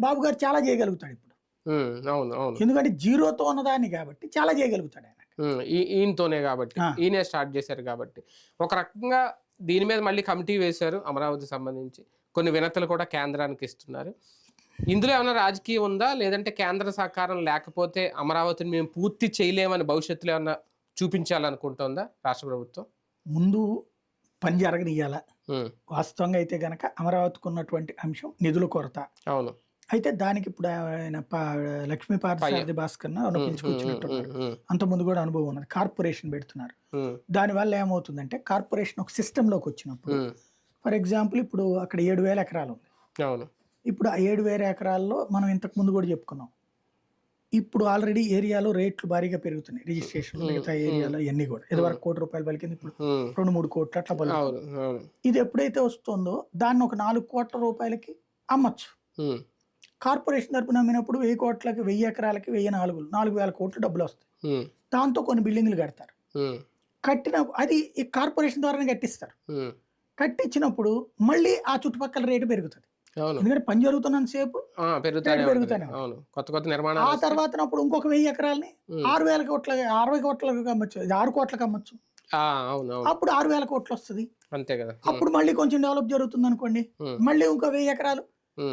బాబు గారు చాలా చేయగలుగుతాడు ఇప్పుడు. అవును అవును. ఎందుకంటే జీరోతో ఉన్నదాన్ని కాబట్టి చాలా చేయగలుగుతాడు ఆయన. ఈయనతోనే కాబట్టి. ఈయనే స్టార్ట్ చేశారు కాబట్టి. ఒక రకంగా దీని మీద మళ్ళీ కమిటీ వేశారు అమరావతి సంబంధించి. కొన్ని వినతులు కూడా కేంద్రానికి ఇస్తున్నారు. ఇందులో ఏమైనా రాజకీయం ఉందా? లేదంటే కేంద్ర సహకారం లేకపోతే అమరావతిని మేము పూర్తి చేయలేమని భవిష్యత్తులో ఏమన్నా చూపించాలనుకుంటుందా రాష్ట్ర ప్రభుత్వం? ముందు పని జరగనియాల వాస్తవంగా అయితే గనక అమరావతికి ఉన్నటువంటి అంశం నిధుల కొరత. అవును. అయితే దానికి ఇప్పుడు ఆయన లక్ష్మీ పార్థసారథి భాస్కర్ ఉమ్, అంత ముందు కూడా అనుభవం ఉన్నది. కార్పొరేషన్ పెడుతున్నారు. ఉమ్, దానివల్ల ఏమవుతుందంటే కార్పొరేషన్ ఒక సిస్టంలోకి వచ్చినప్పుడు ఉమ్, ఫర్ ఎగ్జాంపుల్ ఇప్పుడు అక్కడ ఏడు వేల ఎకరాలు ఉంది. ఇప్పుడు ఆ ఏడు వేల ఎకరాల్లో మనం ఇంతకు ముందు కూడా చెప్పుకున్నాం. ఇప్పుడు ఆల్రెడీ ఏరియాలో రేట్లు భారీగా పెరుగుతున్నాయి. రిజిస్ట్రేషన్ మిగతా ఏరియాలో ఇవన్నీ కూడా. ఇదివరకు కోటి రూపాయలు పలికింది ఇప్పుడు రెండు మూడు కోట్లు అట్లా పలుకుతుంది. అవును ఇది ఎప్పుడైతే వస్తుందో దాన్ని ఒక నాలుగు కోట్ల రూపాయలకి అమ్మచ్చు. కార్పొరేషన్ తరపున అమ్మినప్పుడు వెయ్యి కోట్లకి వెయ్యి ఎకరాలకి వెయ్యి నాలుగు నాలుగు వేల కోట్లు డబ్బులు వస్తాయి. దాంతో కొన్ని బిల్డింగ్లు కడతారు. కట్టిన అది ఈ కార్పొరేషన్ ద్వారానే కట్టిస్తారు. కట్టించినప్పుడు మళ్ళీ ఆ చుట్టుపక్కల రేటు పెరుగుతుంది. ఎందుకంటే పని జరుగుతున్నంతసేపు పెరుగుతానే అవును. కొత్త కొత్త ఆ తర్వాత అప్పుడు ఇంకొక వెయ్యి ఎకరాలని. ఆరు వేల కోట్ల అరవై కోట్లకు అమ్మచ్చు. ఆరు కోట్లకు అమ్మచ్చు. అప్పుడు ఆరు వేల కోట్లు వస్తుంది. అంతే కదా. అప్పుడు మళ్ళీ కొంచెం డెవలప్ జరుగుతుంది అనుకోండి మళ్ళీ ఇంకో వెయ్యి ఎకరాలు